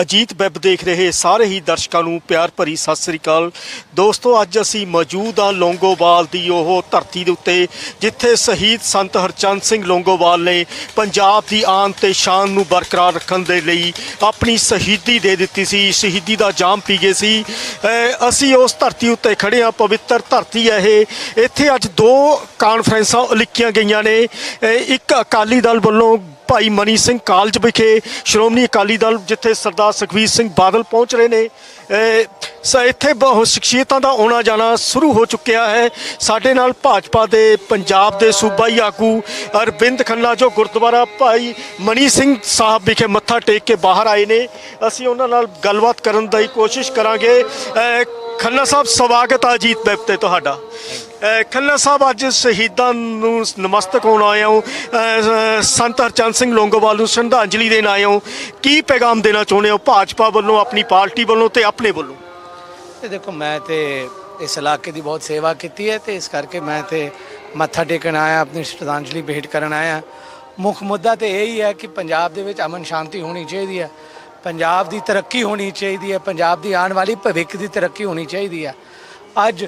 Ajit web ਦੇਖ ਰਹੇ ਸਾਰੇ ਹੀ ਦਰਸ਼ਕਾਂ ਨੂੰ ਪਿਆਰ ਭਰੀ ਸਤਿ ਸ੍ਰੀ ਅਕਾਲ। ਦੋਸਤੋ, ਅੱਜ ਅਸੀਂ ਮੌਜੂਦ ਹਾਂ ਲੌਂਗੋਵਾਲ ਦੀ ਉਹ ਧਰਤੀ ਦੇ ਉੱਤੇ, ਜਿੱਥੇ ਸ਼ਹੀਦ ਸੰਤ ਹਰਚੰਦ ਸਿੰਘ ਲੌਂਗੋਵਾਲ ਨੇ ਪੰਜਾਬ ਦੀ ਆਨ ਤੇ ਸ਼ਾਨ ਨੂੰ ਬਰਕਰਾਰ ਰੱਖਣ ਦੇ ਲਈ ਆਪਣੀ ਸ਼ਹੀਦੀ ਦੇ ਦਿੱਤੀ ਸੀ। ਸ਼ਹੀਦੀ ਦਾ ਜਾਮ ਪੀ ਗਏ ਸੀ। ਅਸੀਂ ਉਸ ਧਰਤੀ ਉੱਤੇ ਖੜੇ ਹਾਂ, ਪਵਿੱਤਰ ਧਰਤੀ ਹੈ ਇਹ। ਇੱਥੇ ਅੱਜ ਦੋ ਕਾਨਫਰੰਸਾਂ ਉਲੀਕੀਆਂ ਗਈਆਂ ਨੇ। ਇੱਕ ਅਕਾਲੀ ਦਲ ਵੱਲੋਂ ਭਾਈ ਮਨੀ ਸਿੰਘ ਕਾਲਜ ਵਿਖੇ ਸ਼੍ਰੋਮਣੀ ਅਕਾਲੀ ਦਲ ਜਿੱਥੇ ਸਰਦਾਰ ਸੁਖਬੀਰ ਸਿੰਘ ਬਾਦਲ ਪਹੁੰਚ ਰਹੇ ਨੇ ਸ, ਇੱਥੇ ਬਹੁਤ ਸ਼ਖਸੀਅਤਾਂ ਦਾ ਆਉਣਾ ਜਾਣਾ ਸ਼ੁਰੂ ਹੋ ਚੁੱਕਿਆ ਹੈ। ਸਾਡੇ ਨਾਲ ਭਾਜਪਾ ਦੇ ਪੰਜਾਬ ਦੇ ਸੂਬਾਈ ਆਗੂ ਅਰਵਿੰਦ ਖੰਨਾ ਜੋ ਗੁਰਦੁਆਰਾ ਭਾਈ ਮਨੀ ਸਿੰਘ ਸਾਹਿਬ ਵਿਖੇ ਮੱਥਾ ਟੇਕ ਕੇ ਬਾਹਰ ਆਏ ਨੇ। ਅਸੀਂ ਉਹਨਾਂ ਨਾਲ ਗੱਲਬਾਤ ਕਰਨ ਦੀ ਕੋਸ਼ਿਸ਼ ਕਰਾਂਗੇ। ਖੰਨਾ ਸਾਹਿਬ, ਸਵਾਗਤ ਆ ਅਜੀਤ ਵੈਬ ਤੇ ਤੁਹਾਡਾ। ਖੰਨਾ ਸਾਹਿਬ, ਅੱਜ ਸ਼ਹੀਦਾਂ ਨੂੰ ਨਮਸਤਕ ਹੋਣ ਆਏ ਹੋ। ਸੰਤ ਹਰਚੰਦ ਸਿੰਘ ਲੌਂਗੋਵਾਲ ਨੂੰ ਸ਼ਰਧਾਂਜਲੀ ਦੇਣ ਆਏ ਹੋ। ਕੀ ਪੈਗਾਮ ਦੇਣਾ ਚਾਹੁੰਦੇ ਹੋ? ਭਾਜਪਾ ਵੱਲੋਂ, ਆਪਣੀ ਪਾਰਟੀ ਵੱਲੋਂ ਤੇ ਆਪਣੇ ਵੱਲੋਂ? ਤੇ ਦੇਖੋ, ਮੈਂ ਤੇ ਇਸ ਇਲਾਕੇ ਦੀ ਬਹੁਤ ਸੇਵਾ ਕੀਤੀ ਹੈ ਤੇ ਇਸ ਕਰਕੇ ਮੈਂ ਤੇ ਮੱਥਾ ਟੇਕਣ ਆਇਆ, ਆਪਣੀ ਸ਼ਰਧਾਂਜਲੀ ਭੇਟ ਕਰਨ ਆਇਆ। ਮੁੱਖ ਮੁੱਦਾ ਤੇ ਇਹ ਹੀ ਹੈ ਕਿ ਪੰਜਾਬ ਦੇ ਵਿੱਚ ਅਮਨ ਸ਼ਾਂਤੀ ਹੋਣੀ ਚਾਹੀਦੀ ਹੈ। ਪੰਜਾਬ ਦੀ ਤਰੱਕੀ ਹੋਣੀ ਚਾਹੀਦੀ ਹੈ। ਪੰਜਾਬ ਦੀ ਆਉਣ ਵਾਲੀ ਭਵਿੱਖ ਦੀ ਤਰੱਕੀ ਹੋਣੀ ਚਾਹੀਦੀ ਹੈ। ਅੱਜ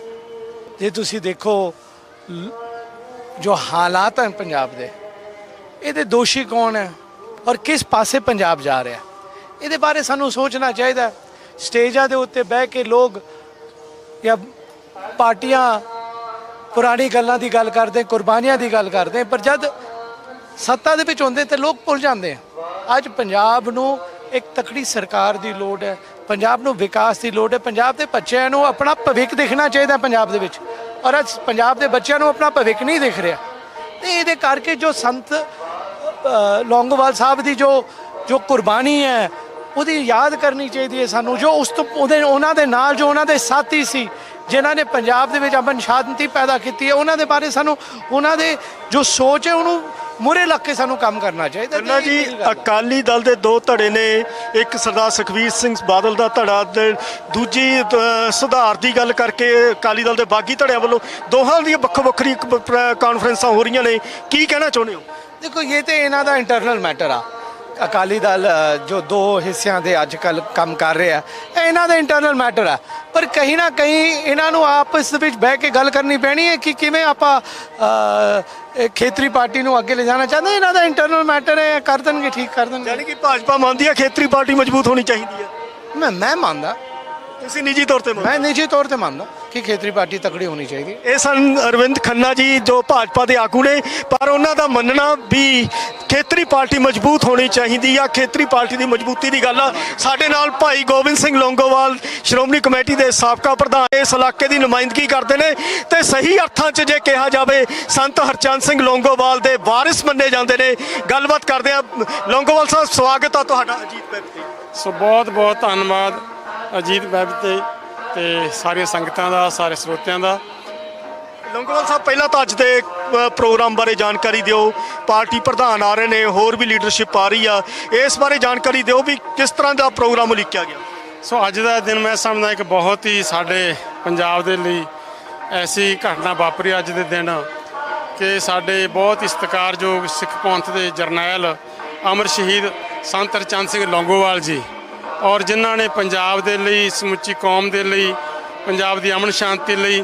ਜੇ ਤੁਸੀਂ ਦੇਖੋ ਜੋ ਹਾਲਾਤ ਹਨ ਪੰਜਾਬ ਦੇ, ਇਹਦੇ ਦੋਸ਼ੀ ਕੌਣ ਹੈ ਔਰ ਕਿਸ ਪਾਸੇ ਪੰਜਾਬ ਜਾ ਰਿਹਾ ਇਹਦੇ ਬਾਰੇ ਸਾਨੂੰ ਸੋਚਣਾ ਚਾਹੀਦਾ ਸਟੇਜਾਂ ਦੇ ਉੱਤੇ ਬਹਿ ਕੇ ਲੋਕ ਜਾਂ ਪਾਰਟੀਆਂ ਪੁਰਾਣੀ ਗੱਲਾਂ ਦੀ ਗੱਲ ਕਰਦੇ, ਕੁਰਬਾਨੀਆਂ ਦੀ ਗੱਲ ਕਰਦੇ, ਪਰ ਜਦ ਸੱਤਾ ਦੇ ਵਿੱਚ ਹੁੰਦੇ ਤੇ ਲੋਕ ਭੁੱਲ ਜਾਂਦੇ ਆ। ਅੱਜ ਪੰਜਾਬ ਨੂੰ ਇੱਕ ਤਕੜੀ ਸਰਕਾਰ ਦੀ ਲੋੜ ਹੈ। ਪੰਜਾਬ ਨੂੰ ਵਿਕਾਸ ਦੀ ਲੋੜ ਹੈ। ਪੰਜਾਬ ਦੇ ਬੱਚਿਆਂ ਨੂੰ ਆਪਣਾ ਭਵਿੱਖ ਦੇਖਣਾ ਚਾਹੀਦਾ ਪੰਜਾਬ ਦੇ ਵਿੱਚ। ਔਰ ਅੱਜ ਪੰਜਾਬ ਦੇ ਬੱਚਿਆਂ ਨੂੰ ਆਪਣਾ ਭਵਿੱਖ ਨਹੀਂ ਦਿਖ ਰਿਹਾ। ਤੇ ਇਹਦੇ ਕਰਕੇ ਜੋ ਸੰਤ ਲੌਂਗੋਵਾਲ ਸਾਹਿਬ ਦੀ ਜੋ ਜੋ ਕੁਰਬਾਨੀ ਹੈ, ਉਹਦੀ ਯਾਦ ਕਰਨੀ ਚਾਹੀਦੀ ਹੈ ਸਾਨੂੰ, ਜੋ ਉਸ ਤੋਂ, ਉਹਦੇ, ਉਹਨਾਂ ਦੇ ਨਾਲ ਜੋ ਉਹਨਾਂ ਦੇ ਸਾਥੀ ਸੀ, ਜਿਨ੍ਹਾਂ ਨੇ ਪੰਜਾਬ ਦੇ ਵਿੱਚ ਅਮਨ ਸ਼ਾਂਤੀ ਪੈਦਾ ਕੀਤੀ ਹੈ, ਉਹਨਾਂ ਦੇ ਬਾਰੇ ਸਾਨੂੰ, ਉਹਨਾਂ ਦੇ ਜੋ ਸੋਚ ਹੈ, ਉਹਨੂੰ ਮੁਰੇ ਲੱਗ ਕੇ ਸਾਨੂੰ ਕੰਮ ਕਰਨਾ ਚਾਹੀਦਾ ਤੇ ਜੀ। ਅਕਾਲੀ ਦਲ ਦੇ ਦੋ ਧੜੇ ਨੇ। ਇੱਕ ਸਰਦਾਰ ਸੁਖਬੀਰ ਸਿੰਘ ਬਾਦਲ ਦਾ ਧੜਾ ਤੇ ਦੂਜੀ ਸੁਧਾਰ ਦੀ ਗੱਲ ਕਰਕੇ ਅਕਾਲੀ ਦਲ ਦੇ ਬਾਗੀ ਧੜਿਆਂ ਵੱਲੋਂ ਦੋਹਾਂ ਦੀਆਂ ਵੱਖੋ ਵੱਖਰੀ ਕਾਨਫਰੰਸਾਂ ਹੋ ਰਹੀਆਂ ਨੇ। ਕੀ ਕਹਿਣਾ ਚਾਹੁੰਦੇ ਹੋ? ਦੇਖੋ ਇਹ ਤੇ ਇਹਨਾਂ ਦਾ ਇੰਟਰਨਲ ਮੈਟਰ ਆ। ਅਕਾਲੀ ਦਲ ਜੋ ਦੋ ਹਿੱਸਿਆਂ ਦੇ ਅੱਜ ਕੱਲ ਕੰਮ ਕਰ ਰਿਹਾ ਇਹ ਇਹਨਾਂ ਦਾ ਇੰਟਰਨਲ ਮੈਟਰ ਆ। ਪਰ ਕहीं ਨਾ ਕहीं ਇਹਨਾਂ ਨੂੰ ਆਪਸ ਵਿੱਚ ਬਹਿ ਕੇ ਗੱਲ ਕਰਨੀ ਪੈਣੀ ਹੈ ਕਿ ਕਿਵੇਂ ਆਪਾਂ ਖੇਤਰੀ ਪਾਰਟੀ ਨੂੰ ਅੱਗੇ ਲੈ ਜਾਣਾ ਚਾਹੁੰਦੇ? ਇਹਨਾਂ ਦਾ ਇੰਟਰਨਲ ਮੈਟਰ ਹੈ ਕਰ ਦੇਣਗੇ ਠੀਕ ਕਰ ਦੇਣਗੇ। ਯਾਨੀ ਕਿ ਭਾਜਪਾ ਮੰਨਦੀ ਹੈ ਖੇਤਰੀ ਪਾਰਟੀ ਮਜ਼ਬੂਤ ਹੋਣੀ ਚਾਹੀਦੀ ਹੈ। ਮੈਂ ਮੈਂ ਮੰਨਦਾ। ਤੁਸੀਂ ਨਿੱਜੀ ਤੌਰ ਤੇ ਮੈਂ ਨਿੱਜੀ ਤੌਰ ਤੇ ਮੰਨਦਾ। ਕਿ ਖੇਤਰੀ ਪਾਰਟੀ ਤਕੜੀ ਹੋਣੀ ਚਾਹੀਦੀ ਇਹ ਸਨ ਅਰਵਿੰਦ ਖੰਨਾ ਜੀ ਜੋ ਭਾਜਪਾ ਦੇ ਆਗੂ ਨੇ ਪਰ ਉਹਨਾਂ ਦਾ ਮੰਨਣਾ ਵੀ ਖੇਤਰੀ ਪਾਰਟੀ ਮਜ਼ਬੂਤ ਹੋਣੀ ਚਾਹੀਦੀ ਆ। ਖੇਤਰੀ ਪਾਰਟੀ ਦੀ ਮਜ਼ਬੂਤੀ ਦੀ ਗੱਲ ਆ। ਸਾਡੇ ਨਾਲ ਭਾਈ ਗੋਬਿੰਦ ਸਿੰਘ ਲੌਂਗੋਵਾਲ ਸ਼੍ਰੋਮਣੀ ਕਮੇਟੀ ਦੇ ਸਾਬਕਾ ਪ੍ਰਧਾਨ ਇਸ ਇਲਾਕੇ ਦੀ ਨੁਮਾਇੰਦਗੀ ਕਰਦੇ ਨੇ ਤੇ ਸਹੀ ਅਰਥਾਂ 'ਚ ਜੇ ਕਿਹਾ ਜਾਵੇ ਸੰਤ ਹਰਚੰਦ ਸਿੰਘ ਲੌਂਗੋਵਾਲ ਦੇ ਵਾਰਿਸ ਮੰਨੇ ਜਾਂਦੇ ਨੇ। ਗੱਲਬਾਤ ਕਰਦੇ ਆ ਲੌਂਗੋਵਾਲ ਸਾਹਿਬ ਸਵਾਗਤ ਆ ਤੁਹਾਡਾ ਅਜੀਤ ਵੈਬ ਤੇ। ਸੋ ਬਹੁਤ ਬਹੁਤ ਧੰਨਵਾਦ ਅਜੀਤ ਵੈਬ ਤੇ। ਤੇ ਸਾਰੀਆਂ ਸੰਗਤਾਂ ਦਾ ਸਾਰੇ ਸਰੋਤਿਆਂ ਦਾ। ਲੰਗੋਵਾਲ ਸਾਹਿਬ ਪਹਿਲਾਂ ਤਾਂ ਅੱਜ ਦੇ ਅ, ਪ੍ਰੋਗਰਾਮ ਬਾਰੇ ਜਾਣਕਾਰੀ ਦਿਓ। ਪਾਰਟੀ ਪ੍ਰਧਾਨ ਆ ਰਹੇ ਨੇ ਹੋਰ ਵੀ ਲੀਡਰਸ਼ਿਪ ਆ ਰਹੀ ਆ। ਇਸ ਬਾਰੇ ਜਾਣਕਾਰੀ ਦਿਓ ਵੀ ਕਿਸ ਤਰ੍ਹਾਂ ਦਾ ਪ੍ਰੋਗਰਾਮ ਲਿਖਿਆ ਗਿਆ। ਸੋ ਅੱਜ ਦਾ ਦਿਨ ਮੈਂ ਸਮਝਦਾ ਇੱਕ ਬਹੁਤ ਹੀ ਸਾਡੇ ਪੰਜਾਬ ਦੇ ਲਈ ਐਸੀ ਘਟਨਾ ਵਾਪਰੀ ਅੱਜ ਦੇ ਦਿਨ ਕਿ ਸਾਡੇ ਬਹੁਤ ਹੀ ਸਤਿਕਾਰਯੋਗ ਸਿੱਖ ਪੰਥ ਦੇ ਜਰਨੈਲ ਅਮਰ ਸ਼ਹੀਦ ਸੰਤ ਹਰਚੰਦ ਸਿੰਘ ਲੌਂਗੋਵਾਲ ਜੀ ਔਰ ਜਿਨ੍ਹਾਂ ਨੇ ਪੰਜਾਬ ਦੇ ਲਈ, ਸਮੁੱਚੀ ਕੌਮ ਦੇ ਲਈ, ਪੰਜਾਬ ਦੀ ਅਮਨ ਸ਼ਾਂਤੀ ਲਈ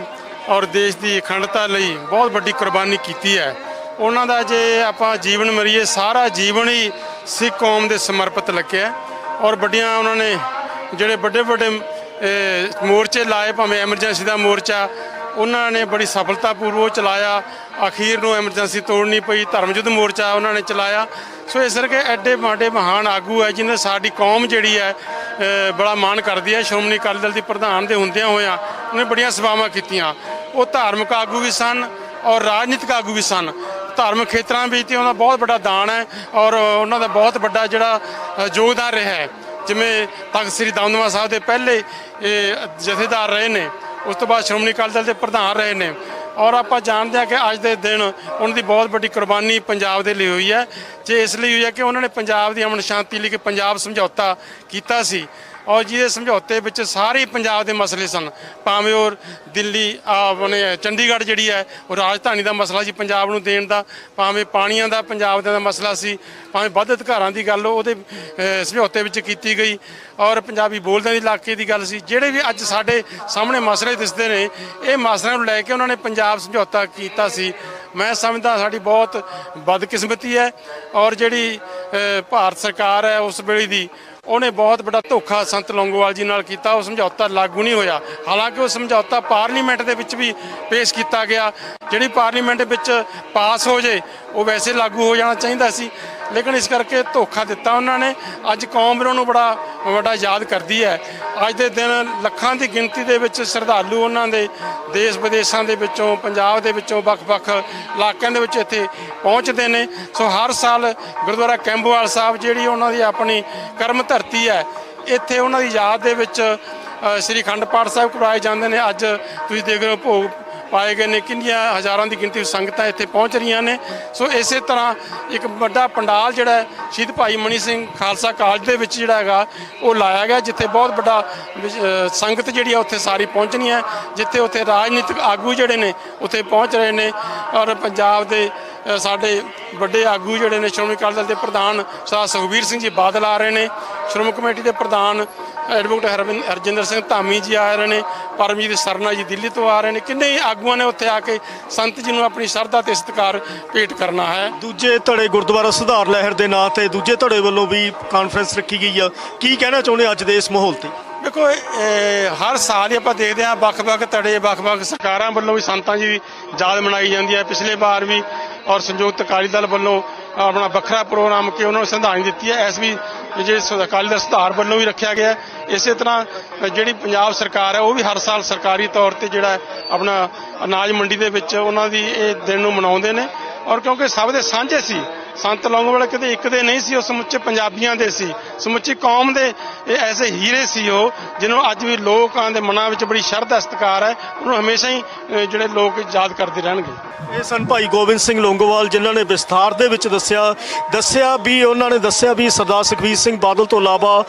ਔਰ ਦੇਸ਼ ਦੀ ਅਖੰਡਤਾ ਲਈ ਬਹੁਤ ਵੱਡੀ ਕੁਰਬਾਨੀ ਕੀਤੀ ਹੈ। ਉਹਨਾਂ ਦਾ ਜੇ ਆਪਾਂ ਜੀਵਨ ਮਰੀਏ, ਸਾਰਾ ਜੀਵਨ ਹੀ ਸਿੱਖ ਕੌਮ ਦੇ ਸਮਰਪਿਤ ਲੱਗਿਆ ਔਰ ਵੱਡੀਆਂ ਉਹਨਾਂ ਨੇ ਜਿਹੜੇ ਵੱਡੇ ਵੱਡੇ ਮੋਰਚੇ ਲਾਏ, ਭਾਵੇਂ ਐਮਰਜੈਂਸੀ ਦਾ ਮੋਰਚਾ ਉਹਨਾਂ ਨੇ ਬੜੀ ਸਫਲਤਾਪੂਰਵਕ ਉਹ ਚਲਾਇਆ। ਅਖੀਰ ਨੂੰ ਐਮਰਜੈਂਸੀ ਤੋੜਨੀ ਪਈ ਧਰਮ ਯੁੱਧ ਮੋਰਚਾ ਉਹਨਾਂ ਨੇ ਚਲਾਇਆ। ਸੋ ਇਸ ਕਰਕੇ ਐਡੇ ਮਾਡੇ ਮਹਾਨ ਆਗੂ ਹੈ ਜਿਨ੍ਹਾਂ ਸਾਡੀ ਕੌਮ ਜਿਹੜੀ ਹੈ ਬੜਾ ਮਾਣ ਕਰਦੀ ਹੈ। ਸ਼੍ਰੋਮਣੀ ਅਕਾਲੀ ਦਲ ਦੀ ਪ੍ਰਧਾਨ ਦੇ ਹੁੰਦਿਆਂ ਹੋਇਆਂ ਉਹਨੇ ਬੜੀਆਂ ਸੇਵਾਵਾਂ ਕੀਤੀਆਂ। ਉਹ ਧਾਰਮਿਕ ਆਗੂ ਵੀ ਸਨ ਔਰ ਰਾਜਨੀਤਿਕ ਆਗੂ ਵੀ ਸਨ। ਧਾਰਮਿਕ ਖੇਤਰਾਂ ਵਿੱਚ ਤੇ ਉਹਨਾਂ ਦਾ ਬਹੁਤ ਵੱਡਾ ਦਾਨ ਹੈ ਔਰ ਉਹਨਾਂ ਦਾ ਬਹੁਤ ਵੱਡਾ ਜਿਹੜਾ ਯੋਗਦਾਨ ਰਿਹਾ ਹੈ। ਜਿਵੇਂ ਤਖਤ ਸ੍ਰੀ ਦਮਦਮਾ ਸਾਹਿਬ ਦੇ ਪਹਿਲੇ ਇਹ ਜਥੇਦਾਰ ਰਹੇ ਨੇ। ਉਸ ਤੋਂ ਬਾਅਦ ਸ਼੍ਰੋਮਣੀ ਅਕਾਲੀ ਦਲ ਦੇ ਪ੍ਰਧਾਨ ਰਹੇ ਨੇ। ਔਰ ਆਪਾਂ ਜਾਣਦੇ ਹਾਂ ਕਿ ਅੱਜ ਦੇ ਦਿਨ ਉਹਨਾਂ ਦੀ ਬਹੁਤ ਵੱਡੀ ਕੁਰਬਾਨੀ ਪੰਜਾਬ ਦੇ ਲਈ ਹੋਈ ਹੈ। ਜੇ ਇਸ ਲਈ ਹੋਈ ਹੈ ਕਿ ਉਹਨਾਂ ਨੇ ਪੰਜਾਬ ਦੀ ਅਮਨ ਸ਼ਾਂਤੀ ਲਈ ਕਿ ਪੰਜਾਬ ਸਮਝੌਤਾ ਕੀਤਾ ਸੀ। ਔਰ ਜਿਹਦੇ ਸਮਝੌਤੇ ਵਿੱਚ ਸਾਰੇ ਪੰਜਾਬ ਦੇ ਮਸਲੇ ਸਨ। ਭਾਵੇਂ ਉਹ ਦਿੱਲੀ ਆਪਣੇ ਚੰਡੀਗੜ੍ਹ ਜਿਹੜੀ ਹੈ, ਉਹ ਰਾਜਧਾਨੀ ਦਾ ਮਸਲਾ ਸੀ ਪੰਜਾਬ ਨੂੰ ਦੇਣ ਦਾ, ਭਾਵੇਂ ਪਾਣੀਆਂ ਦਾ ਪੰਜਾਬ ਦਾ ਮਸਲਾ ਸੀ, ਭਾਵੇਂ ਵੱਧ ਅਧਿਕਾਰਾਂ ਦੀ ਗੱਲ ਉਹਦੇ ਸਮਝੌਤੇ ਵਿੱਚ ਕੀਤੀ ਗਈ। ਔਰ ਪੰਜਾਬੀ ਬੋਲਦਿਆਂ ਦੇ ਇਲਾਕੇ ਦੀ ਗੱਲ ਸੀ, ਜਿਹੜੇ ਵੀ ਅੱਜ ਸਾਡੇ ਸਾਹਮਣੇ ਮਸਲੇ ਦਿਸਦੇ ਨੇ, ਇਹ ਮਸਲਿਆਂ ਨੂੰ ਲੈ ਕੇ ਉਹਨਾਂ ਨੇ ਪੰਜਾਬ ਸਮਝੌਤਾ ਕੀਤਾ ਸੀ। ਮੈਂ ਸਮਝਦਾ ਸਾਡੀ ਬਹੁਤ ਬਦਕਿਸਮਤੀ ਹੈ ਔਰ ਜਿਹੜੀ ਭਾਰਤ ਸਰਕਾਰ ਹੈ ਉਸ ਵੇਲੇ ਦੀ ਉਹਨੇ ਬਹੁਤ ਵੱਡਾ ਧੋਖਾ ਸੰਤ ਲੌਂਗੋਵਾਲ ਜੀ ਨਾਲ ਕੀਤਾ, ਉਹ ਸਮਝੌਤਾ ਲਾਗੂ ਨਹੀਂ ਹੋਇਆ। ਹਾਲਾਂਕਿ ਉਹ ਸਮਝੌਤਾ ਪਾਰਲੀਮੈਂਟ ਦੇ ਵਿੱਚ ਵੀ ਪੇਸ਼ ਕੀਤਾ ਗਿਆ। ਜਿਹੜੀ ਪਾਰਲੀਮੈਂਟ ਵਿੱਚ ਪਾਸ ਹੋ ਜੇ, ਉਹ ਵੈਸੇ ਲਾਗੂ ਹੋ ਜਾਣਾ ਚਾਹੀਦਾ ਸੀ। ਲੇਕਿਨ ਇਸ ਕਰਕੇ ਧੋਖਾ ਦਿੱਤਾ ਉਹਨਾਂ ਨੇ। ਅੱਜ ਕੌਮ ਉਹਨਾਂ ਨੂੰ ਬੜਾ ਵੱਡਾ ਯਾਦ ਕਰਦੀ ਹੈ। ਅੱਜ ਦੇ ਦਿਨ ਲੱਖਾਂ ਦੀ ਗਿਣਤੀ ਦੇ ਵਿੱਚ ਸ਼ਰਧਾਲੂ ਉਹਨਾਂ ਦੇ ਦੇਸ਼ ਵਿਦੇਸ਼ਾਂ ਦੇ ਵਿੱਚੋਂ, ਪੰਜਾਬ ਦੇ ਵਿੱਚੋਂ, ਵੱਖ-ਵੱਖ ਇਲਾਕਿਆਂ ਦੇ ਵਿੱਚ ਇੱਥੇ ਪਹੁੰਚਦੇ ਨੇ। ਸੋ ਹਰ ਸਾਲ ਗੁਰਦੁਆਰਾ ਕੈਂਬੋਵਾਲ ਸਾਹਿਬ ਜਿਹੜੀ ਉਹਨਾਂ ਦੀ ਆਪਣੀ ਕਰਮ ਧਰਤੀ ਹੈ, ਇੱਥੇ ਉਹਨਾਂ ਦੀ ਯਾਦ ਦੇ ਵਿੱਚ ਸ੍ਰੀ ਅਖੰਡ ਪਾਠ ਸਾਹਿਬ ਕਰਵਾਏ ਜਾਂਦੇ ਨੇ। ਅੱਜ ਤੁਸੀਂ ਦੇਖ ਰਹੇ ਹੋ ਭੋਗ ਪਾਏ ਗਏ ਨੇ, ਕਿੰਨੀਆਂ ਹਜ਼ਾਰਾਂ ਦੀ ਗਿਣਤੀ ਵਿੱਚ ਸੰਗਤਾਂ ਇੱਥੇ ਪਹੁੰਚ ਰਹੀਆਂ ਨੇ। ਸੋ ਇਸੇ ਤਰ੍ਹਾਂ ਇੱਕ ਵੱਡਾ ਪੰਡਾਲ ਜਿਹੜਾ ਸ਼ਹੀਦ ਭਾਈ ਮਣੀ ਸਿੰਘ ਖਾਲਸਾ ਕਾਲਜ ਦੇ ਵਿੱਚ ਜਿਹੜਾ ਹੈਗਾ, ਉਹ ਲਾਇਆ ਗਿਆ, ਜਿੱਥੇ ਬਹੁਤ ਵੱਡਾ ਸੰਗਤ ਜਿਹੜੀ ਆ ਉੱਥੇ ਸਾਰੀ ਪਹੁੰਚਣੀ ਹੈ, ਜਿੱਥੇ ਉੱਥੇ ਰਾਜਨੀਤਿਕ ਆਗੂ ਜਿਹੜੇ ਨੇ, ਉੱਥੇ ਪਹੁੰਚ ਰਹੇ ਨੇ। ਔਰ ਪੰਜਾਬ ਦੇ ਸਾਡੇ ਵੱਡੇ ਆਗੂ ਜਿਹੜੇ ਨੇ, ਸ਼੍ਰੋਮਣੀ ਅਕਾਲੀ ਦਲ ਦੇ ਪ੍ਰਧਾਨ ਸਰਦਾਰ ਸੁਖਬੀਰ ਸਿੰਘ ਜੀ ਬਾਦਲ ਆ ਰਹੇ ਨੇ। ਸ਼੍ਰੋਮਣੀ ਕਮੇਟੀ ਦੇ ਪ੍ਰਧਾਨ ਐਡਵੋਕੇਟ ਹਰਵਿੰਦ ਹਰਜਿੰਦਰ ਸਿੰਘ ਧਾਮੀ ਜੀ ਆ ਰਹੇ ਨੇ ਪਰਮਜੀਤ ਸਰਨਾ ਜੀ ਦਿੱਲੀ ਤੋਂ ਆ ਰਹੇ ਨੇ। ਕਿੰਨੇ ਆਗੂਆਂ ਨੇ ਉੱਥੇ ਆ ਕੇ ਸੰਤ ਜੀ ਨੂੰ ਆਪਣੀ ਸ਼ਰਧਾ ਤੇ ਸਤਿਕਾਰ ਭੇਟ ਕਰਨਾ ਹੈ। ਦੂਜੇ ਧੜੇ ਗੁਰਦੁਆਰਾ ਸੁਧਾਰ ਲਹਿਰ ਦੇ ਨਾਂ ਤੇ ਦੂਜੇ ਧੜੇ ਵੱਲੋਂ ਵੀ ਕਾਨਫਰੰਸ ਰੱਖੀ ਗਈ ਆ। ਕੀ ਕਹਿਣਾ ਚਾਹੁੰਦੇ ਅੱਜ ਦੇ ਇਸ ਮਾਹੌਲ ਤੇ? ਦੇਖੋ ਹਰ ਸਾਲ ਹੀ ਆਪਾਂ ਦੇਖਦੇ ਹਾਂ ਵੱਖ-ਵੱਖ ਧੜੇ ਵੱਖ-ਵੱਖ ਸਰਕਾਰਾਂ ਵੱਲੋਂ ਵੀ ਸੰਤਾਂ ਜੀ ਦੀ ਯਾਦ ਮਨਾਈ ਜਾਂਦੀ ਹੈ। ਪਿਛਲੇ ਵਾਰ ਵੀ ਔਰ ਸੰਯੁਕਤ ਅਕਾਲੀ ਦਲ ਵੱਲੋਂ ਆਪਣਾ ਵੱਖਰਾ ਪ੍ਰੋਗਰਾਮ ਕਿ ਉਹਨਾਂ ਨੂੰ ਸੰਧਾਨ ਦਿੱਤੀ ਹੈ। ਐਸ ਵੀ ਜਿਹੜੇ ਅਕਾਲੀ ਦਲ ਸੁਧਾਰ ਵੱਲੋਂ ਵੀ ਰੱਖਿਆ ਗਿਆ ਇਸੇ ਤਰ੍ਹਾਂ ਜਿਹੜੀ ਪੰਜਾਬ ਸਰਕਾਰ ਹੈ, ਉਹ ਵੀ ਹਰ ਸਾਲ ਸਰਕਾਰੀ ਤੌਰ ਤੇ ਜਿਹੜਾ ਆਪਣਾ ਅਨਾਜ ਮੰਡੀ ਦੇ ਵਿੱਚ ਉਹਨਾਂ ਦੀ ਇਹ ਦਿਨ ਨੂੰ ਮਨਾਉਂਦੇ ਨੇ। ਔਰ ਕਿਉਂਕਿ ਸਭ ਦੇ ਸਾਂਝੇ ਸੀ ਸੰਤ ਲੌਂਗੋਵਾਲ ਕਿਤੇ ਇੱਕ ਦੇ ਨਹੀਂ ਸੀ, ਉਹ ਸਮੁੱਚੇ ਪੰਜਾਬੀਆਂ ਦੇ ਸੀ। ਸਮੁੱਚੀ ਕੌਮ ਦੇ ਇਹ ਐਸੇ ਹੀਰੇ ਸੀ ਉਹ, ਜਿਹਨੂੰ ਅੱਜ ਵੀ ਲੋਕਾਂ ਦੇ ਮਨਾਂ ਵਿੱਚ ਬੜੀ ਸ਼ਰਧਾ ਸਤਿਕਾਰ ਹੈ, ਉਹਨੂੰ ਹਮੇਸ਼ਾ ਹੀ ਜਿਹੜੇ ਲੋਕ ਯਾਦ ਕਰਦੇ ਰਹਿਣਗੇ। ਇਹ ਸਨ ਭਾਈ ਗੋਬਿੰਦ ਸਿੰਘ ਲੌਂਗੋਵਾਲ, ਜਿਨ੍ਹਾਂ ਨੇ ਵਿਸਥਾਰ ਦੇ ਵਿੱਚ ਦੱਸਿਆ ਦੱਸਿਆ ਵੀ, ਉਹਨਾਂ ਨੇ ਦੱਸਿਆ ਵੀ ਸਰਦਾਰ ਸੁਖਬੀਰ ਸਿੰਘ ਬਾਦਲ ਤੋਂ ਇਲਾਵਾ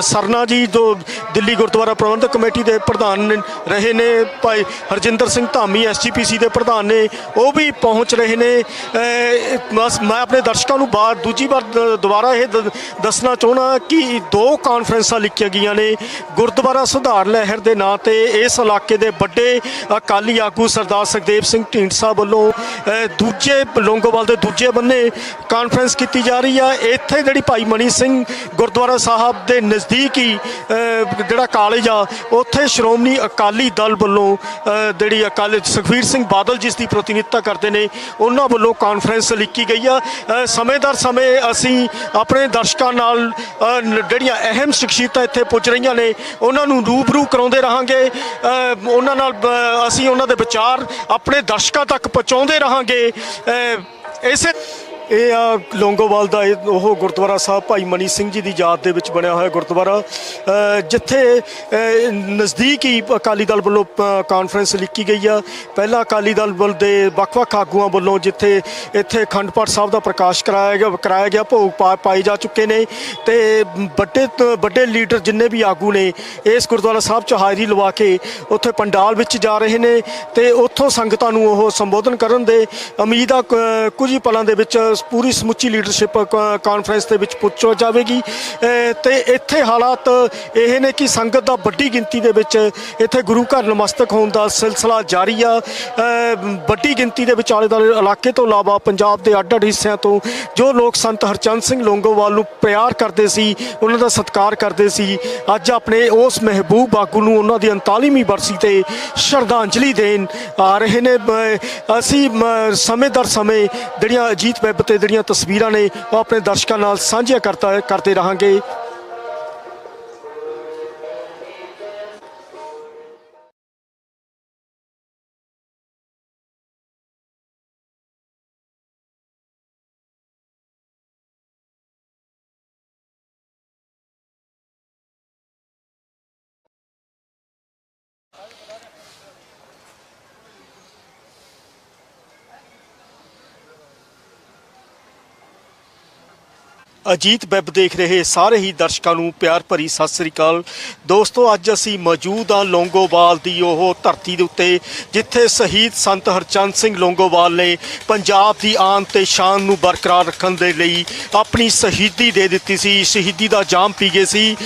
ਸਰਨਾ ਜੀ ਜੋ ਦਿੱਲੀ ਗੁਰਦੁਆਰਾ ਪ੍ਰਬੰਧਕ ਕਮੇਟੀ ਦੇ ਪ੍ਰਧਾਨ ਰਹੇ ਨੇ, ਭਾਈ ਹਰਜਿੰਦਰ ਸਿੰਘ ਧਾਮੀ ਐਸਜੀਪੀਸੀ ਦੇ ਪ੍ਰਧਾਨ ਨੇ, ਉਹ ਵੀ ਪਹੁੰਚ ਰਹੇ ਨੇ। ਮੈਂ ਆਪਣੇ ਦਰਸ਼ਕਾਂ ਨੂੰ ਬਾਅਦ ਦੂਜੀ ਵਾਰ ਦੁਬਾਰਾ ਇਹ ਦ- ਦੱਸਣਾ ਚਾਹਣਾ ਕਿ ਦੋ ਕਾਨਫਰੰਸਾਂ ਲਿਖੀਆਂ ਗਈਆਂ ਨੇ ਗੁਰਦੁਆਰਾ ਸੁਧਾਰ ਲਹਿਰ ਦੇ ਨਾਂ ਤੇ ਇਸ ਇਲਾਕੇ ਦੇ ਵੱਡੇ ਅਕਾਲੀ ਆਗੂ ਸਰਦਾਰ ਸੁਖਦੇਵ ਸਿੰਘ ਢੀਂਡਸਾ ਵੱਲੋਂ ਦੂਜੇ ਲੌਂਗੋਵਾਲ ਦੇ ਦੂਜੇ ਬੰਨੇ ਕਾਨਫਰੰਸ ਕੀਤੀ ਜਾ ਰਹੀ ਆ। ਇੱਥੇ ਜਿਹੜੀ ਭਾਈ ਮਣੀ ਸਿੰਘ ਗੁਰਦੁਆਰਾ ਸਾਹਿਬ ਦੇ ਨਜ਼ਦੀਕ ਹੀ ਜਿਹੜਾ ਕਾਲਜ ਆ, ਉੱਥੇ ਸ਼੍ਰੋਮਣੀ ਅਕਾਲੀ ਦਲ ਵੱਲੋਂ ਜਿਹੜੀ ਅਕਾਲੀ ਸੁਖਬੀਰ ਸਿੰਘ ਬਾਦਲ ਜਿਸ ਦੀ ਪ੍ਰਤੀਨਿਧਤਾ ਕਰਦੇ ਨੇ, ਉਹਨਾਂ ਵੱਲੋਂ ਕਾਨਫਰੰਸ ਲਿਖੀ ਗਈ ਆ। ਸਮੇਂ ਦਰ ਸਮੇਂ ਅਸੀਂ ਆਪਣੇ ਦਰਸ਼ਕਾਂ ਨਾਲ ਜਿਹੜੀਆਂ ਅਹਿਮ ਸ਼ਖਸੀਅਤਾਂ ਇੱਥੇ ਪੁੱਜ ਰਹੀਆਂ ਨੇ ਉਹਨਾਂ ਨੂੰ ਰੂਬਰੂ ਕਰਾਉਂਦੇ ਰਹਾਂਗੇ। ਉਹਨਾਂ ਨਾਲ ਅਸੀਂ ਉਹਨਾਂ ਦੇ ਵਿਚਾਰ ਆਪਣੇ ਦਰਸ਼ਕਾਂ ਤੱਕ ਪਹੁੰਚਾਉਂਦੇ ਰਹਾਂਗੇ। ਅ, ਇਸੇ ਇਹ ਆ ਲੌਂਗੋਵਾਲ ਦਾ ਇਹ ਉਹ ਗੁਰਦੁਆਰਾ ਸਾਹਿਬ ਭਾਈ ਮਨੀ ਸਿੰਘ ਜੀ ਦੀ ਯਾਦ ਦੇ ਵਿੱਚ ਬਣਿਆ ਹੋਇਆ ਗੁਰਦੁਆਰਾ। ਜਿੱਥੇ ਨਜ਼ਦੀਕ ਹੀ ਅਕਾਲੀ ਦਲ ਵੱਲੋਂ ਕਾਨਫਰੰਸ ਲਿਖੀ ਗਈ ਆ। ਪਹਿਲਾਂ ਅਕਾਲੀ ਦਲ ਵੱਲ ਦੇ ਵੱਖ-ਵੱਖ ਆਗੂਆਂ ਵੱਲੋਂ ਜਿੱਥੇ, ਇੱਥੇ ਅਖੰਡ ਪਾਠ ਸਾਹਿਬ ਦਾ ਪ੍ਰਕਾਸ਼ ਕਰਾਇਆ ਗਿਆ ਕਰਾਇਆ ਗਿਆ, ਭੋਗ ਪਾ- ਪਾਏ ਜਾ ਚੁੱਕੇ ਨੇ। ਤੇ ਵੱਡੇ ਤੋਂ ਵੱਡੇ ਲੀਡਰ ਜਿੰਨੇ ਵੀ ਆਗੂ ਨੇ, ਇਸ ਗੁਰਦੁਆਰਾ ਸਾਹਿਬ ਚ ਹਾਜ਼ਰੀ ਲਵਾ ਕੇ ਉੱਥੇ ਪੰਡਾਲ ਵਿੱਚ ਜਾ ਰਹੇ ਨੇ। ਤੇ ਉੱਥੋਂ ਸੰਗਤਾਂ ਨੂੰ ਉਹ ਸੰਬੋਧਨ ਕਰਨ ਦੇ ਉਮੀਦ ਆ ਕੁਝ ਹੀ ਪਲਾਂ ਦੇ ਵਿੱਚ ਪੂਰੀ ਸਮੁੱਚੀ ਲੀਡਰਸ਼ਿਪ ਕਾਨਫਰੰਸ ਦੇ ਵਿੱਚ ਪੁੱਛ ਜਾਵੇਗੀ। ਅ, ਤੇ ਇੱਥੇ ਹਾਲਾਤ ਇਹ ਨੇ ਕਿ ਸੰਗਤ ਦਾ ਵੱਡੀ ਗਿਣਤੀ ਦੇ ਵਿੱਚ ਇੱਥੇ ਗੁਰੂ ਘਰ ਨਮਸਤਕ ਹੋਣ ਦਾ ਸਿਲਸਿਲਾ ਜਾਰੀ ਆ। ਵੱਡੀ ਗਿਣਤੀ ਦੇ ਵਿੱਚ ਆਲੇ ਦੁਆਲੇ ਇਲਾਕੇ ਤੋਂ ਇਲਾਵਾ ਪੰਜਾਬ ਦੇ ਅੱਡ ਅੱਡ ਹਿੱਸਿਆਂ ਤੋਂ ਜੋ ਲੋਕ ਸੰਤ ਹਰਚੰਦ ਸਿੰਘ ਲੋਂਗੋਵਾਲ ਨੂੰ ਪਿਆਰ ਕਰਦੇ ਸੀ ਉਹਨਾਂ ਦਾ ਸਤਿਕਾਰ ਕਰਦੇ ਸੀ ਅੱਜ ਆਪਣੇ ਉਸ ਮਹਿਬੂਬ ਬਾਗੂ ਨੂੰ ਉਹਨਾਂ ਦੀ 39ਵੀਂ ਬਰਸੀ ਤੇ ਸ਼ਰਧਾਂਜਲੀ ਦੇਣ ਆ ਰਹੇ ਨੇ। ਅਸੀਂ ਸਮੇਂ ਦਰ ਸਮੇਂ ਜਿਹੜੀਆਂ ਅਜੀਤ ਵੈਬ ਤੇ ਜਿਹੜੀਆਂ ਤਸਵੀਰਾਂ ਨੇ ਉਹ ਆਪਣੇ ਦਰਸ਼ਕਾਂ ਨਾਲ ਸਾਂਝੀਆਂ ਕਰਤਾ ਕਰਦੇ ਰਹਾਂਗੇ। ਅਜੀਤ ਵੈਬ ਦੇਖ ਰਹੇ ਸਾਰੇ ਹੀ ਦਰਸ਼ਕਾਂ ਨੂੰ ਪਿਆਰ ਭਰੀ ਸਤਿ ਸ੍ਰੀ ਅਕਾਲ। ਦੋਸਤੋ, ਅੱਜ ਅਸੀਂ ਮੌਜੂਦ ਹਾਂ ਲੌਂਗੋਵਾਲ ਦੀ ਉਹ ਧਰਤੀ ਦੇ ਉੱਤੇ, ਜਿੱਥੇ ਸ਼ਹੀਦ ਸੰਤ ਹਰਚੰਦ ਸਿੰਘ ਲੌਂਗੋਵਾਲ ਨੇ ਪੰਜਾਬ ਦੀ ਆਨ ਤੇ ਸ਼ਾਨ ਨੂੰ ਬਰਕਰਾਰ ਰੱਖਣ ਦੇ ਲਈ ਆਪਣੀ ਸ਼ਹੀਦੀ ਦੇ ਦਿੱਤੀ ਸੀ। ਸ਼ਹੀਦੀ ਦਾ ਜਾਮ ਪੀ ਗਏ ਸੀ।